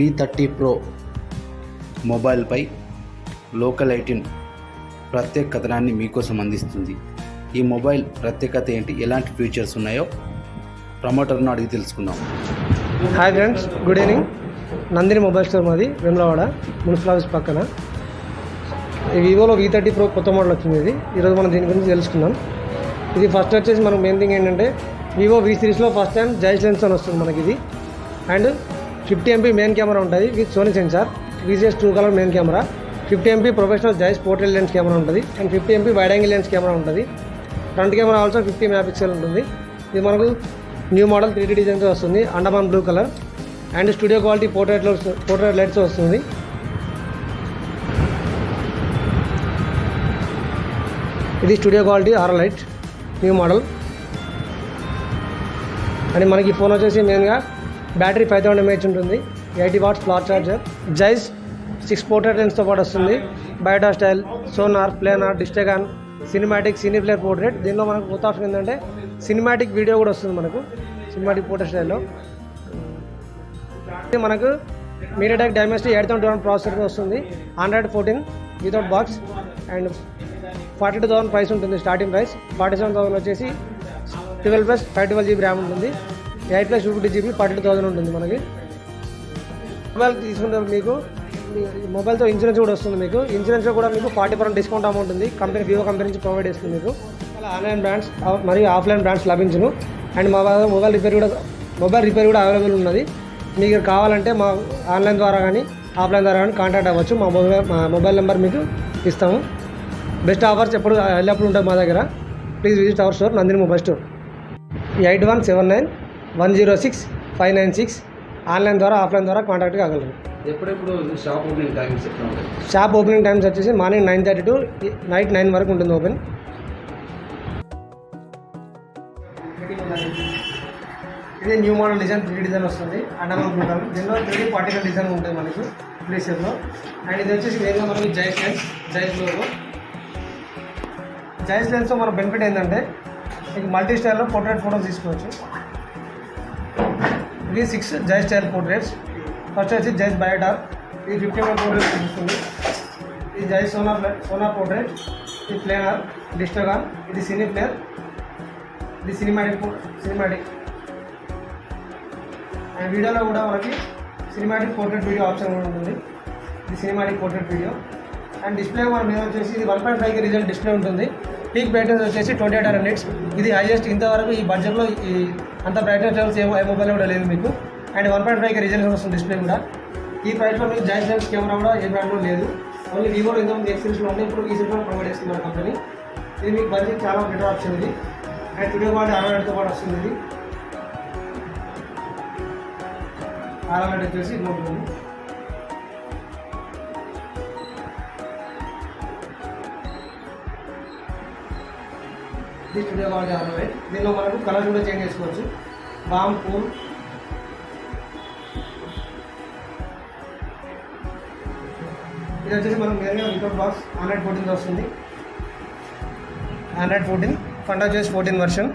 వి thirty pro మొబైల్పై local eighteen ప్రత్యేక కథనాన్ని మీకోసం అందిస్తుంది. ఈ మొబైల్ ప్రత్యేకత ఏంటి? ఎలాంటి ఫీచర్స్ ఉన్నాయో ప్రమోటర్ను అడిగి తెలుసుకుందాం. Hi friends good evening Nandini mobile store మాది వెమ్లవాడ మున్సిపల్ ఆఫీస్ పక్కన. వివోలో వి థర్టీ ప్రో కొత్త మోడల్ వచ్చింది ఇది. ఈరోజు మనం దీని గురించి తెలుసుకుందాం. ఇది ఫస్ట్ వచ్చేసి మనకు మెయిన్ థింగ్ ఏంటంటే వివో వి సిరీస్లో ఫస్ట్ టైం జైస్ లెన్స్ అని వస్తుంది మనకి ఇది. And fifty MP main camera ఉంటుంది with Sony sensor VCS true colour main camera fifty MP professional Zeiss portrait lens camera ఉంటుంది and fifty MP wide angle lens camera ఉంటుంది. Front camera also fifty megapixel ఉంటుంది. ఇది మనకు new model three D డిజైన్తో వస్తుంది Andaman blue colour and studio quality portrait portrait lights వస్తుంది. ఇది studio quality aura light new model and మనకి phone వచ్చేసి మెయిన్గా బ్యాటరీ ఫైవ్ థౌసండ్ ఎంహెచ్ ఉంటుంది. Eighty watts flat charger Zeiss six portrait లెన్స్తో పాటు వస్తుంది. Biotar style Sonnar Planar Distagon cinematic cine player portrait దీనిలో మనకు కొత్త ఆప్షన్ ఏంటంటే సినిమాటిక్ వీడియో కూడా వస్తుంది మనకు. సినిమాటిక్ పోర్ట్రేట్ స్టైల్లో ఇది మనకు MediaTek Dimensity eight thousand two hundred processor వస్తుంది. Android fourteen without box and forty two thousand price ఉంటుంది starting price forty seven thousand వచ్చేసి twelve plus five twelve GB RAM ఉంటుంది. Eight plus two fifty GB forty two thousand ఉంటుంది మనకి. Mobile తీసుకుంటే మీకు. మీ మొబైల్తో insurance కూడా వస్తుంది మీకు. ఇన్సూరెన్స్లో కూడా మీకు ఫార్టీ పర్సెంట్ డిస్కౌంట్ అమౌంట్ ఉంది. కంపెనీ వివో కంపెనీ నుంచి ప్రొవైడ్ చేస్తుంది మీకు. అలా ఆన్లైన్ బ్రాండ్స్ మరియు ఆఫ్లైన్ బ్రాండ్స్ లభించును. అండ్ మా మొబైల్ రిపేర్ కూడా మొబైల్ రిపేర్ కూడా అవైలబుల్ ఉన్నది. మీకు కావాలంటే మా ఆన్లైన్ ద్వారా కానీ ఆఫ్లైన్ ద్వారా కానీ కాంటాక్ట్ అవ్వచ్చు. మా మొబైల్ మా మొబైల్ నెంబర్ మీకు ఇస్తాము. బెస్ట్ ఆఫర్స్ ఎప్పుడు ఎల్లప్పుడు ఉంటాయి మా దగ్గర. Please visit our store Nandini mobile store. Eight one seven nine one zero six five nine six online ద్వారా ఆఫ్లైన్ ద్వారా కాంటాక్ట్ కాగలరు. ఎప్పుడెప్పుడు shop opening times shop opening times వచ్చేసి morning nine thirty to night nine వరకు ఉంటుంది open. ఇది new model design three design వస్తుంది Andaman blue colour దీనిలో త్రీ పార్టికల్ డిజైన్ ఉంటుంది మనకు త్రీ షేప్లో అండ్ ఇది వచ్చేసి మెయిన్గా మనకి జైస్ లెన్స్ జైస్ లోగో జైస్ లెన్స్తో మన బెనిఫిట్ ఏంటంటే మీకు మల్టీ స్టైల్లో పోర్ట్రేట్ ఫోటోస్ తీసుకోవచ్చు. V six Zeiss style portraits first వచ్చి జైస్ బయోటార్ ఇది ఫిఫ్టీ వన్ పోర్ట్రేట్స్ చూపిస్తుంది. ఈ జై సోనా సోనా పోర్ట్రేట్ ఈ ప్లేనర్ డిస్టోగాన్ ఇది సినీ ప్లేయర్ ఇది సినిమాటిక్ సినిమాటిక్ అండ్ వీడియోలో కూడా మనకి సినిమాటిక్ పోర్ట్రేట్ వీడియో ఆప్షన్ కూడా ఉంటుంది. ఇది cinematic portrait video and display మన మీద వచ్చేసి ఇది వన్ పాయింట్ ఫైవ్కి రిజల్ట్ డిస్ప్లే ఉంటుంది. పీక్ బ్రైట్నెస్ వచ్చేసి ట్వంటీ ఎయిట్ హండ్రెడ్ నిట్స్ ఇది హైయెస్ట్ ఇంతవరకు ఈ బడ్జెట్లో ఈ అంత బ్రైట్నెస్ లెవెల్స్ ఏ ఏ మొబైల్ కూడా లేదు మీకు. And one point five resolution వస్తుంది డిస్ప్లే కూడా. ఈ ప్రైస్లో మీకు జాయింట్ లెన్స్ కెమెరా కూడా ఏ బ్రాండ్లో లేదు. ఓన్లీ వివో ఇంతకుముందు ఎక్స్ సిరీస్లో ఉంటే ఇప్పుడు ఈ సిరీస్లో ప్రొవైడ్ చేస్తున్నారు కంపెనీ ఇది మీకు బడ్జెట్ చాలా బెటర్ ఆప్షన్ ఇది. అండ్ వీడియో క్వాలిటీ అరవై ఏడుతో పాటు వస్తుంది ఇది. ఆరోగ్యం వచ్చేసి ఇది ఉంటుంది ఇది వాడి క్వాలిటీ అరవై. దీనిలో మనకు కలర్ కూడా చేంజ్ చేసుకోవచ్చు. బామ్ కూల్ ఇది వచ్చేసి మనం మెరుగా వితౌట్ బాక్స్ ఆండ్రాయిడ్ ఫోర్టీన్ వస్తుంది. ఆండ్రాయిడ్ ఫోర్టీన్ ఫండా చేసి ఫోర్టీన్ వర్షన్